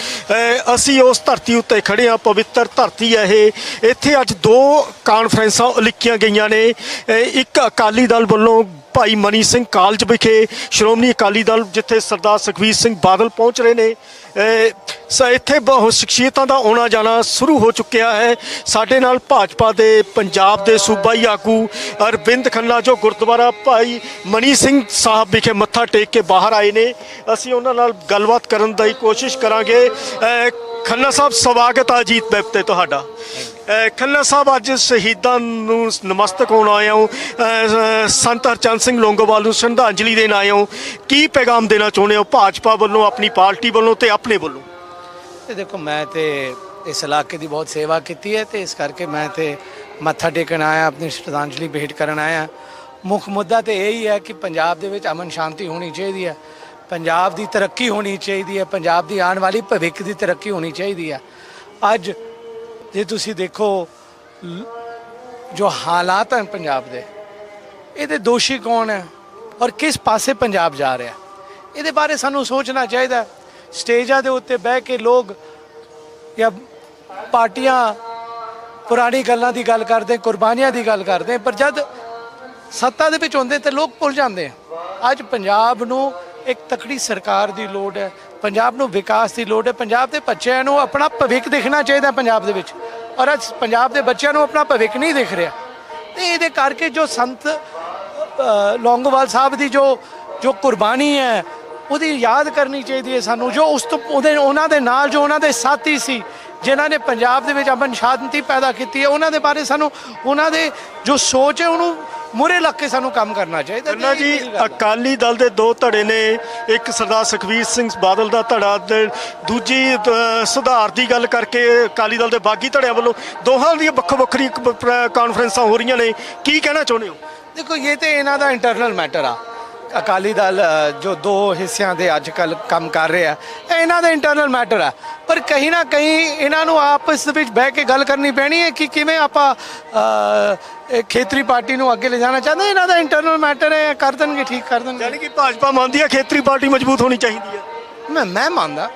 ਅਸੀਂ ਉਸ ਧਰਤੀ ਉੱਤੇ ਖੜੇ ਹਾਂ, ਪਵਿੱਤਰ ਧਰਤੀ ਹੈ ਇਹ। ਇੱਥੇ ਅੱਜ ਦੋ ਕਾਨਫਰੰਸਾਂ ਉਲੀਕੀਆਂ ਗਈਆਂ ਨੇ। ਇੱਕ ਅਕਾਲੀ ਦਲ ਵੱਲੋਂ ਭਾਈ ਮਨੀ ਸਿੰਘ ਕਾਲਜ ਵਿਖੇ ਸ਼੍ਰੋਮਣੀ ਅਕਾਲੀ ਦਲ ਜਿੱਥੇ ਸਰਦਾਰ ਸੁਖਬੀਰ ਸਿੰਘ ਬਾਦਲ ਪਹੁੰਚ ਰਹੇ ਨੇ, ਅਹ, ਸ, ਇੱਥੇ ਬਹੁਤ ਸ਼ਖਸੀਅਤਾਂ ਦਾ ਆਉਣਾ ਜਾਣਾ ਸ਼ੁਰੂ ਹੋ ਚੁੱਕਿਆ ਹੈ। ਸਾਡੇ ਨਾਲ ਭਾਜਪਾ ਦੇ ਪੰਜਾਬ ਦੇ ਸੂਬਾਈ ਆਗੂ ਅਰਵਿੰਦ ਖੰਨਾ ਜੋ ਗੁਰਦੁਆਰਾ ਭਾਈ ਮਨੀ ਸਿੰਘ ਸਾਹਿਬ ਵਿਖੇ ਮੱਥਾ ਟੇਕ ਕੇ ਬਾਹਰ ਆਏ ਨੇ, ਅਸੀਂ ਉਹਨਾਂ ਨਾਲ ਗੱਲਬਾਤ ਕਰਨ ਦੀ ਕੋਸ਼ਿਸ਼ ਕਰਾਂਗੇ। ਖੰਨਾ ਸਾਹਿਬ, ਸਵਾਗਤ ਆ ਅਜੀਤ ਵੈਬ ਤੇ ਤੁਹਾਡਾ। ਖੰਨਾ ਸਾਹਿਬ, ਅੱਜ ਸ਼ਹੀਦਾਂ ਨੂੰ ਨਮਸਤਕ ਹੋਣ ਆਏ ਹੋ। ਸੰਤ ਹਰਚੰਦ ਸਿੰਘ ਲੋਂਗੋਵਾਲ ਨੂੰ ਸ਼ਰਧਾਂਜਲੀ ਦੇਣ ਆਏ ਹੋ। ਕੀ ਪੈਗਾਮ ਦੇਣਾ ਚਾਹੁੰਦੇ ਹੋ? ਭਾਜਪਾ ਵੱਲੋਂ, ਆਪਣੀ ਪਾਰਟੀ ਵੱਲੋਂ ਤੇ ਆਪਣੇ ਵੱਲੋਂ? ਤੇ ਦੇਖੋ, ਮੈਂ ਤੇ ਇਸ ਇਲਾਕੇ ਦੀ ਬਹੁਤ ਸੇਵਾ ਕੀਤੀ ਹੈ ਤੇ ਇਸ ਕਰਕੇ ਮੈਂ ਤੇ ਮੱਥਾ ਟੇਕਣ ਆਇਆ, ਆਪਣੀ ਸ਼ਰਧਾਂਜਲੀ ਭੇਟ ਕਰਨ ਆਇਆ। ਮੁੱਖ ਮੁੱਦਾ ਤੇ ਇਹੀ ਹੈ ਕਿ ਪੰਜਾਬ ਦੇ ਵਿੱਚ ਅਮਨ ਸ਼ਾਂਤੀ ਹੋਣੀ ਚਾਹੀਦੀ ਹੈ। ਪੰਜਾਬ ਦੀ ਤਰੱਕੀ ਹੋਣੀ ਚਾਹੀਦੀ ਹੈ। ਪੰਜਾਬ ਦੀ ਆਉਣ ਵਾਲੀ ਭਵਿੱਖ ਦੀ ਤਰੱਕੀ ਹੋਣੀ ਚਾਹੀਦੀ ਹੈ। ਅੱਜ ਜੇ ਤੁਸੀਂ ਦੇਖੋ ਜੋ ਹਾਲਾਤ ਹਨ ਪੰਜਾਬ ਦੇ, ਇਹਦੇ ਦੋਸ਼ੀ ਕੌਣ ਹੈ ਔਰ ਕਿਸ ਪਾਸੇ ਪੰਜਾਬ ਜਾ ਰਿਹਾ ਇਹਦੇ ਬਾਰੇ ਸਾਨੂੰ ਸੋਚਣਾ ਚਾਹੀਦਾ ਸਟੇਜਾਂ ਦੇ ਉੱਤੇ ਬਹਿ ਕੇ ਲੋਕ ਜਾਂ ਪਾਰਟੀਆਂ ਪੁਰਾਣੀ ਗੱਲਾਂ ਦੀ ਗੱਲ ਕਰਦੇ, ਕੁਰਬਾਨੀਆਂ ਦੀ ਗੱਲ ਕਰਦੇ, ਪਰ ਜਦ ਸੱਤਾ ਦੇ ਵਿੱਚ ਹੁੰਦੇ ਤੇ ਲੋਕ ਭੁੱਲ ਜਾਂਦੇ ਆ। ਅੱਜ ਪੰਜਾਬ ਨੂੰ ਇੱਕ ਤਕੜੀ ਸਰਕਾਰ ਦੀ ਲੋੜ ਹੈ। ਪੰਜਾਬ ਨੂੰ ਵਿਕਾਸ ਦੀ ਲੋੜ ਹੈ। ਪੰਜਾਬ ਦੇ ਬੱਚਿਆਂ ਨੂੰ ਆਪਣਾ ਭਵਿੱਖ ਦੇਖਣਾ ਚਾਹੀਦਾ ਪੰਜਾਬ ਦੇ ਵਿੱਚ। ਔਰ ਅੱਜ ਪੰਜਾਬ ਦੇ ਬੱਚਿਆਂ ਨੂੰ ਆਪਣਾ ਭਵਿੱਖ ਨਹੀਂ ਦਿਖ ਰਿਹਾ। ਤੇ ਇਹਦੇ ਕਰਕੇ ਜੋ ਸੰਤ ਲੌਂਗੋਵਾਲ ਸਾਹਿਬ ਦੀ ਜੋ ਜੋ ਕੁਰਬਾਨੀ ਹੈ, ਉਹਦੀ ਯਾਦ ਕਰਨੀ ਚਾਹੀਦੀ ਹੈ ਸਾਨੂੰ। ਜੋ ਉਸ ਤੋਂ, ਉਹਦੇ, ਉਹਨਾਂ ਦੇ ਨਾਲ ਜੋ ਉਹਨਾਂ ਦੇ ਸਾਥੀ ਸੀ, ਜਿਨ੍ਹਾਂ ਨੇ ਪੰਜਾਬ ਦੇ ਵਿੱਚ ਅਮਨ ਸ਼ਾਂਤੀ ਪੈਦਾ ਕੀਤੀ ਹੈ, ਉਹਨਾਂ ਦੇ ਬਾਰੇ ਸਾਨੂੰ, ਉਹਨਾਂ ਦੇ ਜੋ ਸੋਚ ਹੈ, ਉਹਨੂੰ ਮੁਰੇ ਲੱਗ ਕੇ ਸਾਨੂੰ ਕੰਮ ਕਰਨਾ ਚਾਹੀਦਾ ਤੇ ਜੀ। ਅਕਾਲੀ ਦਲ ਦੇ ਦੋ ਧੜੇ ਨੇ। ਇੱਕ ਸਰਦਾਰ ਸੁਖਬੀਰ ਸਿੰਘ ਬਾਦਲ ਦਾ ਧੜਾ ਤੇ ਦੂਜੀ ਸੁਧਾਰ ਦੀ ਗੱਲ ਕਰਕੇ ਅਕਾਲੀ ਦਲ ਦੇ ਬਾਗੀ ਧੜਿਆਂ ਵੱਲੋਂ ਦੋਹਾਂ ਦੀਆਂ ਵੱਖੋ ਵੱਖਰੀ ਕਾਨਫਰੰਸਾਂ ਹੋ ਰਹੀਆਂ ਨੇ। ਕੀ ਕਹਿਣਾ ਚਾਹੁੰਦੇ ਹੋ? ਦੇਖੋ ਇਹ ਤੇ ਇਹਨਾਂ ਦਾ ਇੰਟਰਨਲ ਮੈਟਰ ਆ। ਅਕਾਲੀ ਦਲ ਜੋ ਦੋ ਹਿੱਸਿਆਂ ਦੇ ਅੱਜ ਕੱਲ ਕੰਮ ਕਰ ਰਿਹਾ ਇਹ ਇਹਨਾਂ ਦਾ ਇੰਟਰਨਲ ਮੈਟਰ ਆ। ਪਰ ਕहीं ਨਾ ਕहीं ਇਹਨਾਂ ਨੂੰ ਆਪਸ ਵਿੱਚ ਬਹਿ ਕੇ ਗੱਲ ਕਰਨੀ ਪੈਣੀ ਹੈ ਕਿ ਕਿਵੇਂ ਆਪਾਂ ਖੇਤਰੀ ਪਾਰਟੀ ਨੂੰ ਅੱਗੇ ਲੈ ਜਾਣਾ ਚਾਹੁੰਦੇ ਇਹਨਾਂ ਦਾ ਇੰਟਰਨਲ ਮੈਟਰ ਹੈ ਕਰ ਦੇਣਗੇ ਠੀਕ ਕਰ ਦੇਣਗੇ। ਯਾਨੀ ਕਿ ਭਾਜਪਾ ਮੰਨਦੀ ਹੈ ਖੇਤਰੀ ਪਾਰਟੀ ਮਜ਼ਬੂਤ ਹੋਣੀ ਚਾਹੀਦੀ ਹੈ। ਮੈਂ ਮੈਂ ਮੰਨਦਾ।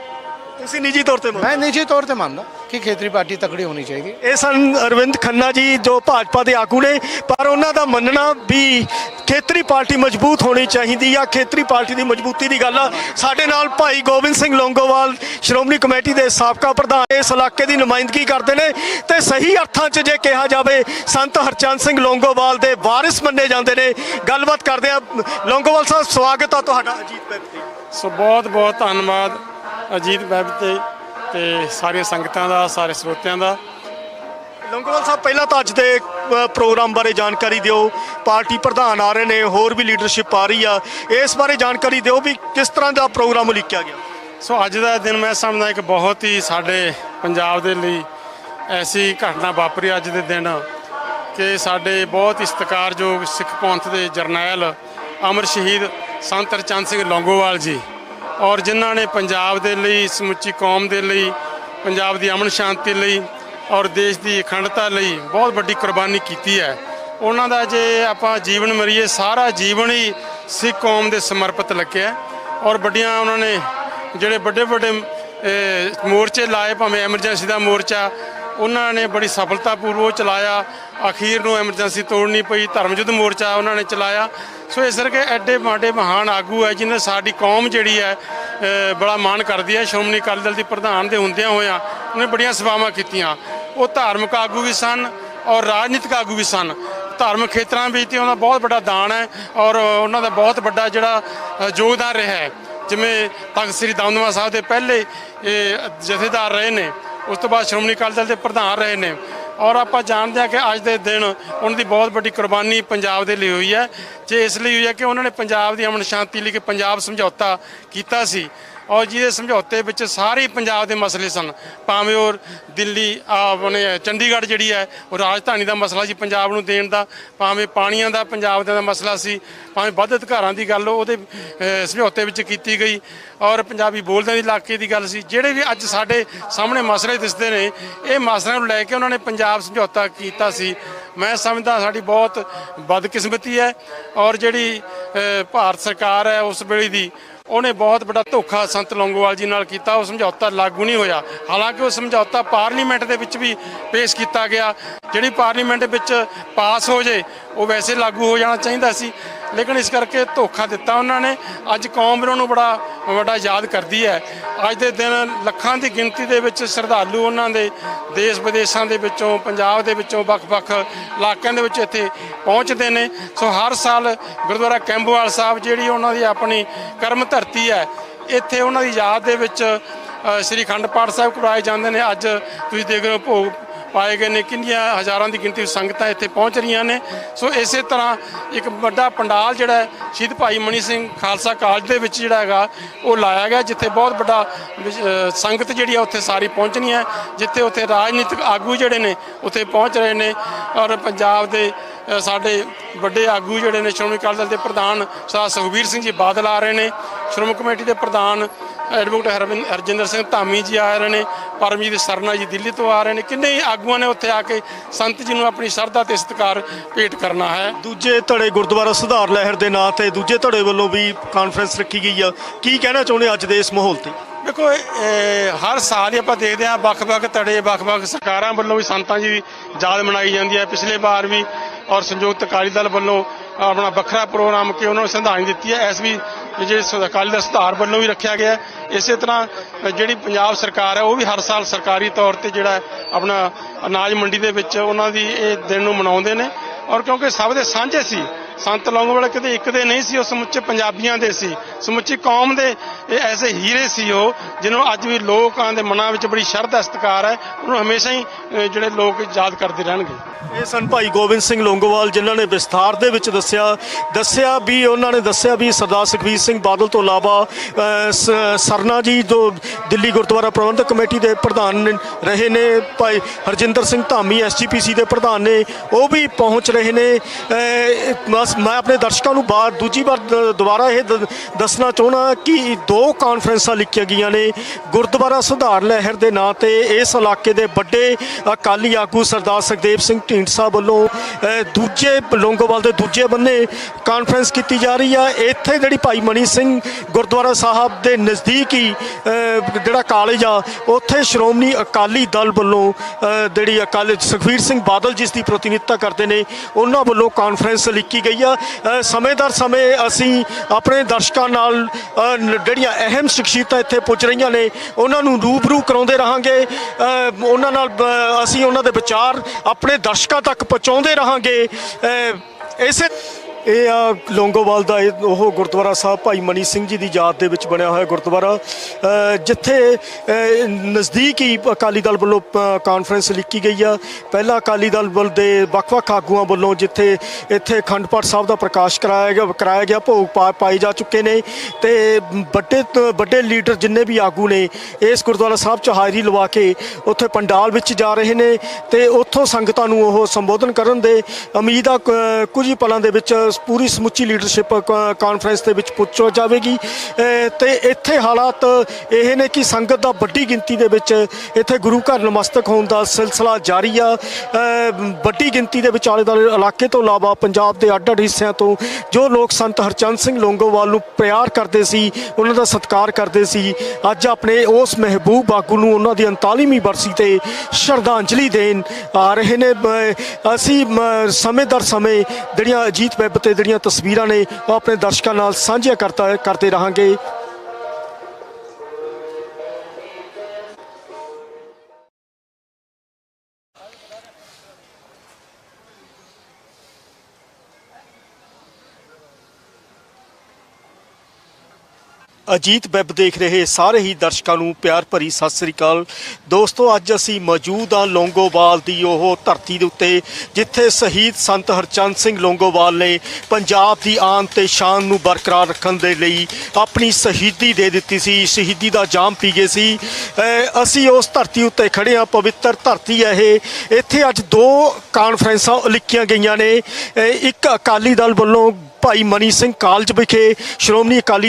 ਤੁਸੀਂ ਨਿੱਜੀ ਤੌਰ ਤੇ ਮੰਨਦੇ ਮੈਂ ਨਿੱਜੀ ਤੌਰ ਤੇ ਮੰਨਦਾ। ਕਿ ਖੇਤਰੀ ਪਾਰਟੀ ਤਕੜੀ ਹੋਣੀ ਚਾਹੀਦੀ ਹੈ। ਇਹ ਸਨ ਅਰਵਿੰਦ ਖੰਨਾ ਜੀ ਜੋ ਭਾਜਪਾ ਦੇ ਆਗੂ ਨੇ ਪਰ ਉਹਨਾਂ ਦਾ ਮੰਨਣਾ ਵੀ ਖੇਤਰੀ ਪਾਰਟੀ ਮਜ਼ਬੂਤ ਹੋਣੀ ਚਾਹੀਦੀ ਆ। ਖੇਤਰੀ ਪਾਰਟੀ ਦੀ ਮਜ਼ਬੂਤੀ ਦੀ ਗੱਲ ਆ। ਸਾਡੇ ਨਾਲ ਭਾਈ ਗੋਬਿੰਦ ਸਿੰਘ ਲੌਂਗੋਵਾਲ ਸ਼੍ਰੋਮਣੀ ਕਮੇਟੀ ਦੇ ਸਾਬਕਾ ਪ੍ਰਧਾਨ ਇਸ ਇਲਾਕੇ ਦੀ ਨੁਮਾਇੰਦਗੀ ਕਰਦੇ ਨੇ ਤੇ ਸਹੀ ਅਰਥਾਂ 'ਚ ਜੇ ਕਿਹਾ ਜਾਵੇ ਸੰਤ ਹਰਚੰਦ ਸਿੰਘ ਲੌਂਗੋਵਾਲ ਦੇ ਵਾਰਿਸ ਮੰਨੇ ਜਾਂਦੇ ਨੇ। ਗੱਲਬਾਤ ਕਰਦੇ ਆ। ਲੌਂਗੋਵਾਲ ਸਾਹਿਬ ਸਵਾਗਤ ਆ ਤੁਹਾਡਾ ਅਜੀਤ ਵੈਬ ਤੇ। ਸੋ ਬਹੁਤ ਬਹੁਤ ਧੰਨਵਾਦ ਅਜੀਤ ਵੈਬ ਤੇ। ਤੇ ਸਾਰੀਆਂ ਸੰਗਤਾਂ ਦਾ ਸਾਰੇ ਸਰੋਤਿਆਂ ਦਾ। ਲੰਗੋਵਾਲ ਸਾਹਿਬ ਪਹਿਲਾਂ ਤਾਂ ਅੱਜ ਦੇ ਪ੍ਰੋਗਰਾਮ ਬਾਰੇ ਜਾਣਕਾਰੀ ਦਿਓ। ਪਾਰਟੀ ਪ੍ਰਧਾਨ ਆ ਰਹੇ ਨੇ ਹੋਰ ਵੀ ਲੀਡਰਸ਼ਿਪ ਆ ਰਹੀ ਆ। ਇਸ ਬਾਰੇ ਜਾਣਕਾਰੀ ਦਿਓ ਵੀ ਕਿਸ ਤਰ੍ਹਾਂ ਦਾ ਪ੍ਰੋਗਰਾਮ ਉਲੀਕਿਆ ਗਿਆ। ਸੋ ਅੱਜ ਦਾ ਦਿਨ ਮੈਂ ਸਮਝਦਾ ਇੱਕ ਬਹੁਤ ਹੀ ਸਾਡੇ ਪੰਜਾਬ ਦੇ ਲਈ ਐਸੀ ਘਟਨਾ ਵਾਪਰੀ ਅੱਜ ਦੇ ਦਿਨ ਕਿ ਸਾਡੇ ਬਹੁਤ ਹੀ ਸਤਿਕਾਰਯੋਗ ਸਿੱਖ ਪੰਥ ਦੇ ਜਰਨੈਲ ਅਮਰ ਸ਼ਹੀਦ ਸੰਤ ਹਰਚੰਦ ਸਿੰਘ ਲੌਂਗੋਵਾਲ ਜੀ ਔਰ ਜਿਨ੍ਹਾਂ ਨੇ ਪੰਜਾਬ ਦੇ ਲਈ, ਸਮੁੱਚੀ ਕੌਮ ਦੇ ਲਈ, ਪੰਜਾਬ ਦੀ ਅਮਨ ਸ਼ਾਂਤੀ ਲਈ ਔਰ ਦੇਸ਼ ਦੀ ਅਖੰਡਤਾ ਲਈ ਬਹੁਤ ਵੱਡੀ ਕੁਰਬਾਨੀ ਕੀਤੀ ਹੈ। ਉਹਨਾਂ ਦਾ ਜੇ ਆਪਾਂ ਜੀਵਨ ਮਰੀਏ, ਸਾਰਾ ਜੀਵਨ ਹੀ ਸਿੱਖ ਕੌਮ ਦੇ ਸਮਰਪਿਤ ਲੱਗਿਆ ਔਰ ਵੱਡੀਆਂ ਉਹਨਾਂ ਨੇ ਜਿਹੜੇ ਵੱਡੇ ਵੱਡੇ ਮੋਰਚੇ ਲਾਏ, ਭਾਵੇਂ ਐਮਰਜੈਂਸੀ ਦਾ ਮੋਰਚਾ ਉਹਨਾਂ ਨੇ ਬੜੀ ਸਫਲਤਾਪੂਰਵਕ ਚਲਾਇਆ। ਅਖੀਰ ਨੂੰ ਐਮਰਜੈਂਸੀ ਤੋੜਨੀ ਪਈ ਧਰਮ ਯੁੱਧ ਮੋਰਚਾ ਉਹਨਾਂ ਨੇ ਚਲਾਇਆ। ਸੋ ਇਸ ਕਰਕੇ ਐਡੇ ਮਾਡੇ ਮਹਾਨ ਆਗੂ ਹੈ, ਜਿਨ੍ਹਾਂ ਸਾਡੀ ਕੌਮ ਜਿਹੜੀ ਹੈ ਬੜਾ ਮਾਣ ਕਰਦੀ ਹੈ। ਸ਼੍ਰੋਮਣੀ ਅਕਾਲੀ ਦਲ ਦੀ ਪ੍ਰਧਾਨ ਦੇ ਹੁੰਦਿਆਂ ਹੋਇਆਂ ਉਹਨੇ ਬੜੀਆਂ ਸੇਵਾਵਾਂ ਕੀਤੀਆਂ। ਉਹ ਧਾਰਮਿਕ ਆਗੂ ਵੀ ਸਨ ਔਰ ਰਾਜਨੀਤਿਕ ਆਗੂ ਵੀ ਸਨ। ਧਾਰਮਿਕ ਖੇਤਰਾਂ ਵਿੱਚ ਤੇ ਉਹਨਾਂ ਦਾ ਬਹੁਤ ਵੱਡਾ ਦਾਨ ਹੈ ਔਰ ਉਹਨਾਂ ਦਾ ਬਹੁਤ ਵੱਡਾ ਜਿਹੜਾ ਯੋਗਦਾਨ ਰਿਹਾ ਹੈ। ਜਿਵੇਂ ਤਖਤ ਸ੍ਰੀ ਦਮਦਮਾ ਸਾਹਿਬ ਦੇ ਪਹਿਲੇ ਇਹ ਜਥੇਦਾਰ ਰਹੇ ਨੇ। ਉਸ ਤੋਂ ਬਾਅਦ ਸ਼੍ਰੋਮਣੀ ਅਕਾਲੀ ਦਲ ਦੇ ਪ੍ਰਧਾਨ ਰਹੇ ਨੇ। ਔਰ ਆਪਾਂ ਜਾਣਦੇ ਹਾਂ ਕਿ ਅੱਜ ਦੇ ਦਿਨ ਉਹਨਾਂ ਦੀ ਬਹੁਤ ਵੱਡੀ ਕੁਰਬਾਨੀ ਪੰਜਾਬ ਦੇ ਲਈ ਹੋਈ ਹੈ। ਜੇ ਇਸ ਲਈ ਹੋਈ ਹੈ ਕਿ ਉਹਨਾਂ ਨੇ ਪੰਜਾਬ ਦੀ ਅਮਨ ਸ਼ਾਂਤੀ ਲਈ ਕਿ ਪੰਜਾਬ ਸਮਝੌਤਾ ਕੀਤਾ ਸੀ। ਔਰ ਜਿਹਦੇ ਸਮਝੌਤੇ ਵਿੱਚ ਸਾਰੇ ਪੰਜਾਬ ਦੇ ਮਸਲੇ ਸਨ, ਭਾਵੇਂ ਉਹ ਦਿੱਲੀ ਆਪਣੇ ਚੰਡੀਗੜ੍ਹ ਜਿਹੜੀ ਹੈ, ਉਹ ਰਾਜਧਾਨੀ ਦਾ ਮਸਲਾ ਸੀ ਪੰਜਾਬ ਨੂੰ ਦੇਣ ਦਾ, ਭਾਵੇਂ ਪਾਣੀਆਂ ਦਾ, ਪੰਜਾਬ ਦਾ ਮਸਲਾ ਸੀ, ਭਾਵੇਂ ਵੱਧ ਅਧਿਕਾਰਾਂ ਦੀ ਗੱਲ ਉਹਦੇ ਸਮਝੌਤੇ ਵਿੱਚ ਕੀਤੀ ਗਈ, ਔਰ ਪੰਜਾਬੀ ਬੋਲਦਿਆਂ ਦੇ ਇਲਾਕੇ ਦੀ ਗੱਲ ਸੀ, ਜਿਹੜੇ ਵੀ ਅੱਜ ਸਾਡੇ ਸਾਹਮਣੇ ਮਸਲੇ ਦਿਸਦੇ ਨੇ, ਇਹ ਮਸਲਿਆਂ ਨੂੰ ਲੈ ਕੇ ਉਹਨਾਂ ਨੇ ਪੰਜਾਬ ਸਮਝੌਤਾ ਕੀਤਾ ਸੀ। ਮੈਂ ਸਮਝਦਾ ਸਾਡੀ ਬਹੁਤ ਬਦਕਿਸਮਤੀ ਹੈ, ਔਰ ਜਿਹੜੀ ਭਾਰਤ ਸਰਕਾਰ ਹੈ, ਉਸ ਵੇਲੇ ਦੀ ਉਹਨੇ ਬਹੁਤ ਵੱਡਾ ਧੋਖਾ ਸੰਤ ਲੌਂਗੋਵਾਲ ਜੀ ਨਾਲ ਕੀਤਾ, ਉਹ ਸਮਝੌਤਾ ਲਾਗੂ ਨਹੀਂ ਹੋਇਆ। ਹਾਲਾਂਕਿ ਉਹ ਸਮਝੌਤਾ ਪਾਰਲੀਮੈਂਟ ਦੇ ਵਿੱਚ ਵੀ ਪੇਸ਼ ਕੀਤਾ ਗਿਆ। ਜਿਹੜੀ ਪਾਰਲੀਮੈਂਟ ਵਿੱਚ ਪਾਸ ਹੋ ਜੇ, ਉਹ ਵੈਸੇ ਲਾਗੂ ਹੋ ਜਾਣਾ ਚਾਹੀਦਾ ਸੀ। ਲੇਕਿਨ ਇਸ ਕਰਕੇ ਧੋਖਾ ਦਿੱਤਾ ਉਹਨਾਂ ਨੇ। ਅੱਜ ਕੌਮ ਉਹਨਾਂ ਨੂੰ ਬੜਾ ਵੱਡਾ ਯਾਦ ਕਰਦੀ ਹੈ। ਅੱਜ ਦੇ ਦਿਨ ਲੱਖਾਂ ਦੀ ਗਿਣਤੀ ਦੇ ਵਿੱਚ ਸ਼ਰਧਾਲੂ ਉਹਨਾਂ ਦੇ ਦੇਸ਼ ਵਿਦੇਸ਼ਾਂ ਦੇ ਵਿੱਚੋਂ, ਪੰਜਾਬ ਦੇ ਵਿੱਚੋਂ ਵੱਖ-ਵੱਖ ਇਲਾਕਿਆਂ ਦੇ ਵਿੱਚ ਇੱਥੇ ਪਹੁੰਚਦੇ ਨੇ। ਸੋ ਹਰ ਸਾਲ ਗੁਰਦੁਆਰਾ ਕੈਂਬੋਵਾਲ ਸਾਹਿਬ ਜਿਹੜੀ ਉਹਨਾਂ ਦੀ ਆਪਣੀ ਕਰਮ ਧਰਤੀ ਹੈ, ਇੱਥੇ ਉਹਨਾਂ ਦੀ ਯਾਦ ਦੇ ਵਿੱਚ ਸ੍ਰੀ ਅਖੰਡ ਪਾਠ ਸਾਹਿਬ ਕਰਵਾਏ ਜਾਂਦੇ ਨੇ। ਅੱਜ ਤੁਸੀਂ ਦੇਖ ਰਹੇ ਹੋ ਭੋਗ ਪਾਏ ਗਏ ਨੇ, ਕਿੰਨੀਆਂ ਹਜ਼ਾਰਾਂ ਦੀ ਗਿਣਤੀ ਵਿੱਚ ਸੰਗਤਾਂ ਇੱਥੇ ਪਹੁੰਚ ਰਹੀਆਂ ਨੇ। ਸੋ ਇਸੇ ਤਰ੍ਹਾਂ ਇੱਕ ਵੱਡਾ ਪੰਡਾਲ ਜਿਹੜਾ ਸ਼ਹੀਦ ਭਾਈ ਮਣੀ ਸਿੰਘ ਖਾਲਸਾ ਕਾਲਜ ਦੇ ਵਿੱਚ ਜਿਹੜਾ ਹੈਗਾ, ਉਹ ਲਾਇਆ ਗਿਆ, ਜਿੱਥੇ ਬਹੁਤ ਵੱਡਾ ਸੰਗਤ ਜਿਹੜੀ ਆ, ਉੱਥੇ ਸਾਰੀ ਪਹੁੰਚਣੀ ਹੈ, ਜਿੱਥੇ ਉੱਥੇ ਰਾਜਨੀਤਿਕ ਆਗੂ ਜਿਹੜੇ ਨੇ, ਉੱਥੇ ਪਹੁੰਚ ਰਹੇ ਨੇ। ਔਰ ਪੰਜਾਬ ਦੇ ਸਾਡੇ ਵੱਡੇ ਆਗੂ ਜਿਹੜੇ ਨੇ, ਸ਼੍ਰੋਮਣੀ ਅਕਾਲੀ ਦਲ ਦੇ ਪ੍ਰਧਾਨ ਸਰਦਾਰ ਸੁਖਬੀਰ ਸਿੰਘ ਜੀ ਬਾਦਲ ਆ ਰਹੇ ਨੇ। ਸ਼੍ਰੋਮਣੀ ਕਮੇਟੀ ਦੇ ਪ੍ਰਧਾਨ ਐਡਵੋਕੇਟ ਹਰਵਿੰਦ ਹਰਜਿੰਦਰ ਸਿੰਘ ਧਾਮੀ ਜੀ ਆ ਰਹੇ ਨੇ ਪਰਮਜੀਤ ਸਰਨਾ ਜੀ ਦਿੱਲੀ ਤੋਂ ਆ ਰਹੇ ਨੇ। ਕਿੰਨੇ ਆਗੂਆਂ ਨੇ ਉੱਥੇ ਆ ਕੇ ਸੰਤ ਜੀ ਨੂੰ ਆਪਣੀ ਸ਼ਰਧਾ ਤੇ ਸਤਿਕਾਰ ਭੇਟ ਕਰਨਾ ਹੈ। ਦੂਜੇ ਧੜੇ ਗੁਰਦੁਆਰਾ ਸੁਧਾਰ ਲਹਿਰ ਦੇ ਨਾਂ ਤੇ ਦੂਜੇ ਧੜੇ ਵੱਲੋਂ ਵੀ ਕਾਨਫਰੰਸ ਰੱਖੀ ਗਈ ਆ। ਕੀ ਕਹਿਣਾ ਚਾਹੁੰਦੇ ਅੱਜ ਦੇ ਇਸ ਮਾਹੌਲ ਤੇ? ਦੇਖੋ ਹਰ ਸਾਲ ਹੀ ਆਪਾਂ ਦੇਖਦੇ ਹਾਂ ਵੱਖ-ਵੱਖ ਧੜੇ ਵੱਖ-ਵੱਖ ਸਰਕਾਰਾਂ ਵੱਲੋਂ ਵੀ ਸੰਤਾਂ ਜੀ ਦੀ ਯਾਦ ਮਨਾਈ ਜਾਂਦੀ ਹੈ। ਪਿਛਲੇ ਵਾਰ ਵੀ ਔਰ ਸੰਯੁਕਤ ਅਕਾਲੀ ਦਲ ਵੱਲੋਂ ਆਪਣਾ ਵੱਖਰਾ ਪ੍ਰੋਗਰਾਮ ਕਿ ਉਹਨਾਂ ਨੂੰ ਸੰਧਾਨ ਦਿੱਤੀ ਹੈ। ਇਸ ਵੀ ਜਿਹੜੇ ਅਕਾਲੀ ਦਲ ਸੁਧਾਰ ਵੱਲੋਂ ਵੀ ਰੱਖਿਆ ਗਿਆ ਇਸੇ ਤਰ੍ਹਾਂ ਜਿਹੜੀ ਪੰਜਾਬ ਸਰਕਾਰ ਹੈ, ਉਹ ਵੀ ਹਰ ਸਾਲ ਸਰਕਾਰੀ ਤੌਰ ਤੇ ਜਿਹੜਾ ਆਪਣਾ ਅਨਾਜ ਮੰਡੀ ਦੇ ਵਿੱਚ ਉਹਨਾਂ ਦੀ ਇਹ ਦਿਨ ਨੂੰ ਮਨਾਉਂਦੇ ਨੇ। ਔਰ ਕਿਉਂਕਿ ਸਭ ਦੇ ਸਾਂਝੇ ਸੀ ਸੰਤ ਲੌਂਗੋਵਾਲ ਕਿਤੇ ਇੱਕ ਦੇ ਨਹੀਂ ਸੀ ਉਹ ਸਮੁੱਚੇ ਪੰਜਾਬੀਆਂ ਦੇ ਸੀ। ਸਮੁੱਚੀ ਕੌਮ ਦੇ ਇਹ ਐਸੇ ਹੀਰੇ ਸੀ ਉਹ ਜਿਹਨੂੰ ਅੱਜ ਵੀ ਲੋਕਾਂ ਦੇ ਮਨਾਂ ਵਿੱਚ ਬੜੀ ਸ਼ਰਧਾ ਸਤਿਕਾਰ ਹੈ। ਉਹਨੂੰ ਹਮੇਸ਼ਾ ਹੀ ਜਿਹੜੇ ਲੋਕ ਯਾਦ ਕਰਦੇ ਰਹਿਣਗੇ। ਇਹ ਸਨ ਭਾਈ ਗੋਬਿੰਦ ਸਿੰਘ ਲੌਂਗੋਵਾਲ ਜਿਨ੍ਹਾਂ ਨੇ ਵਿਸਥਾਰ ਦੇ ਵਿੱਚ ਦੱਸਿਆ ਦੱਸਿਆ ਵੀ ਉਹਨਾਂ ਨੇ ਦੱਸਿਆ ਵੀ ਸਰਦਾਰ ਸੁਖਬੀਰ ਸਿੰਘ ਬਾਦਲ ਤੋਂ ਇਲਾਵਾ ਅ, ਸਰਨਾ ਜੀ ਜੋ ਦਿੱਲੀ ਗੁਰਦੁਆਰਾ ਪ੍ਰਬੰਧਕ ਕਮੇਟੀ ਦੇ ਪ੍ਰਧਾਨ ਰਹੇ ਨੇ ਭਾਈ ਹਰਜਿੰਦਰ ਸਿੰਘ ਧਾਮੀ ਐਸਜੀਪੀਸੀ ਦੇ ਪ੍ਰਧਾਨ ਨੇ ਉਹ ਵੀ ਪਹੁੰਚ ਰਹੇ ਨੇ। ਮੈਂ ਆਪਣੇ ਦਰਸ਼ਕਾਂ ਨੂੰ ਬਾਅਦ ਦੂਜੀ ਵਾਰ ਦ- ਦੁਬਾਰਾ ਇਹ ਦ- ਦੱਸਣਾ ਚਾਹਣਾ ਕਿ ਦੋ ਕਾਨਫਰੰਸਾਂ ਲਿਖੀਆਂ ਗਈਆਂ ਨੇ ਗੁਰਦੁਆਰਾ ਸੁਧਾਰ ਲਹਿਰ ਦੇ ਨਾਂ ਤੇ, ਇਸ ਇਲਾਕੇ ਦੇ ਵੱਡੇ ਅਕਾਲੀ ਆਗੂ ਸਰਦਾਰ ਸੁਖਦੇਵ ਸਿੰਘ ਢੀਂਡਸਾ ਵੱਲੋਂ ਦੂਜੇ ਲੌਂਗੋਵਾਲ ਦੇ ਦੂਜੇ ਬੰਨੇ ਕਾਨਫਰੰਸ ਕੀਤੀ ਜਾ ਰਹੀ ਆ। ਇੱਥੇ ਜਿਹੜੀ ਭਾਈ ਮਣੀ ਸਿੰਘ ਗੁਰਦੁਆਰਾ ਸਾਹਿਬ ਦੇ ਨਜ਼ਦੀਕ ਹੀ ਜਿਹੜਾ ਕਾਲਜ ਆ, ਉੱਥੇ ਸ਼੍ਰੋਮਣੀ ਅਕਾਲੀ ਦਲ ਵੱਲੋਂ ਜਿਹੜੀ ਅਕਾਲੀ ਸੁਖਬੀਰ ਸਿੰਘ ਬਾਦਲ ਜਿਸ ਦੀ ਪ੍ਰਤੀਨਿਧਤਾ ਕਰਦੇ ਨੇ, ਉਹਨਾਂ ਵੱਲੋਂ ਕਾਨਫਰੰਸ ਲਿਖੀ ਗਈ ਆ। ਸਮੇਂ ਦਰ ਸਮੇਂ ਅਸੀਂ ਆਪਣੇ ਦਰਸ਼ਕਾਂ ਨਾਲ ਜਿਹੜੀਆਂ ਅਹਿਮ ਸ਼ਖਸੀਅਤਾਂ ਇੱਥੇ ਪੁੱਜ ਰਹੀਆਂ ਨੇ ਉਹਨਾਂ ਨੂੰ ਰੂਬਰੂ ਕਰਾਉਂਦੇ ਰਹਾਂਗੇ। ਉਹਨਾਂ ਨਾਲ ਅਸੀਂ ਉਹਨਾਂ ਦੇ ਵਿਚਾਰ ਆਪਣੇ ਦਰਸ਼ਕਾਂ ਤੱਕ ਪਹੁੰਚਾਉਂਦੇ ਰਹਾਂਗੇ। ਅ, ਇਸੇ ਇਹ ਆ ਲੌਂਗੋਵਾਲ ਦਾ ਇਹ ਉਹ ਗੁਰਦੁਆਰਾ ਸਾਹਿਬ, ਭਾਈ ਮਨੀ ਸਿੰਘ ਜੀ ਦੀ ਯਾਦ ਦੇ ਵਿੱਚ ਬਣਿਆ ਹੋਇਆ ਗੁਰਦੁਆਰਾ। ਜਿੱਥੇ ਨਜ਼ਦੀਕ ਹੀ ਅਕਾਲੀ ਦਲ ਵੱਲੋਂ ਕਾਨਫਰੰਸ ਲਿਖੀ ਗਈ ਆ। ਪਹਿਲਾਂ ਅਕਾਲੀ ਦਲ ਵੱਲ ਦੇ ਵੱਖ-ਵੱਖ ਆਗੂਆਂ ਵੱਲੋਂ ਜਿੱਥੇ, ਇੱਥੇ ਅਖੰਡ ਪਾਠ ਸਾਹਿਬ ਦਾ ਪ੍ਰਕਾਸ਼ ਕਰਾਇਆ ਗਿਆ ਕਰਾਇਆ ਗਿਆ, ਭੋਗ ਪਾ- ਪਾਏ ਜਾ ਚੁੱਕੇ ਨੇ। ਤੇ ਵੱਡੇ ਤੋਂ ਵੱਡੇ ਲੀਡਰ ਜਿੰਨੇ ਵੀ ਆਗੂ ਨੇ, ਇਸ ਗੁਰਦੁਆਰਾ ਸਾਹਿਬ 'ਚ ਹਾਜ਼ਰੀ ਲਵਾ ਕੇ ਉੱਥੇ ਪੰਡਾਲ ਵਿੱਚ ਜਾ ਰਹੇ ਨੇ। ਤੇ ਉੱਥੋਂ ਸੰਗਤਾਂ ਨੂੰ ਉਹ ਸੰਬੋਧਨ ਕਰਨ ਦੇ ਉਮੀਦ ਆ ਕੁਝ ਹੀ ਪਲਾਂ ਦੇ ਵਿੱਚ ਪੂਰੀ ਸਮੁੱਚੀ ਲੀਡਰਸ਼ਿਪ ਕ- ਕਾਨਫਰੰਸ ਦੇ ਵਿੱਚ ਪੁੱਛ ਜਾਵੇਗੀ। ਅ, ਤੇ ਇੱਥੇ ਹਾਲਾਤ ਇਹ ਨੇ ਕਿ ਸੰਗਤ ਦਾ ਵੱਡੀ ਗਿਣਤੀ ਦੇ ਵਿੱਚ ਇੱਥੇ ਗੁਰੂ ਘਰ ਨਮਸਤਕ ਹੋਣ ਦਾ ਸਿਲਸਿਲਾ ਜਾਰੀ ਆ। ਵੱਡੀ ਗਿਣਤੀ ਦੇ ਵਿੱਚ ਆਲੇ ਦੁਆਲੇ ਇਲਾਕੇ ਤੋਂ ਇਲਾਵਾ ਪੰਜਾਬ ਦੇ ਅੱਡ ਅੱਡ ਹਿੱਸਿਆਂ ਤੋਂ ਜੋ ਲੋਕ ਸੰਤ ਹਰਚੰਦ ਸਿੰਘ ਲੋਂਗੋਵਾਲ ਨੂੰ ਪਿਆਰ ਕਰਦੇ ਸੀ ਉਹਨਾਂ ਦਾ ਸਤਿਕਾਰ ਕਰਦੇ ਸੀ ਅੱਜ ਆਪਣੇ ਉਸ ਮਹਿਬੂਬ ਆਗੂ ਨੂੰ ਉਹਨਾਂ ਦੀ 39ਵੀਂ ਬਰਸੀ ਤੇ ਸ਼ਰਧਾਂਜਲੀ ਦੇਣ ਆ ਰਹੇ ਨੇ। ਅਸੀਂ ਸਮੇਂ ਦਰ ਸਮੇਂ ਜਿਹੜੀਆਂ ਅਜੀਤ ਵੈਬ ਤੇ ਜਿਹੜੀਆਂ ਤਸਵੀਰਾਂ ਨੇ ਉਹ ਆਪਣੇ ਦਰਸ਼ਕਾਂ ਨਾਲ ਸਾਂਝੀਆਂ ਕਰਤਾ ਕਰਦੇ ਰਹਾਂਗੇ। ਅਜੀਤ ਵੈਬ ਦੇਖ ਰਹੇ ਸਾਰੇ ਹੀ ਦਰਸ਼ਕਾਂ ਨੂੰ ਪਿਆਰ ਭਰੀ ਸਤਿ ਸ੍ਰੀ ਅਕਾਲ। ਦੋਸਤੋ, ਅੱਜ ਅਸੀਂ ਮੌਜੂਦ ਹਾਂ ਲੌਂਗੋਵਾਲ ਦੀ ਉਹ ਧਰਤੀ ਦੇ ਉੱਤੇ, ਜਿੱਥੇ ਸ਼ਹੀਦ ਸੰਤ ਹਰਚੰਦ ਸਿੰਘ ਲੌਂਗੋਵਾਲ ਨੇ ਪੰਜਾਬ ਦੀ ਆਨ ਤੇ ਸ਼ਾਨ ਨੂੰ ਬਰਕਰਾਰ ਰੱਖਣ ਦੇ ਲਈ ਆਪਣੀ ਸ਼ਹੀਦੀ ਦੇ ਦਿੱਤੀ ਸੀ। ਸ਼ਹੀਦੀ ਦਾ ਜਾਮ ਪੀ ਗਏ ਸੀ। ਅਹ, ਅਸੀਂ ਉਸ ਧਰਤੀ ਉੱਤੇ ਖੜੇ ਹਾਂ, ਪਵਿੱਤਰ ਧਰਤੀ ਹੈ ਇਹ। ਇੱਥੇ ਅੱਜ ਦੋ ਕਾਨਫਰੰਸਾਂ ਉਲੀਕੀਆਂ ਗਈਆਂ ਨੇ। ਅਹ, ਇੱਕ ਅਕਾਲੀ ਦਲ ਵੱਲੋਂ ਭਾਈ ਮਨੀ ਸਿੰਘ ਕਾਲਜ ਵਿਖੇ, ਸ਼੍ਰੋਮਣੀ ਅਕਾਲੀ ਦਲ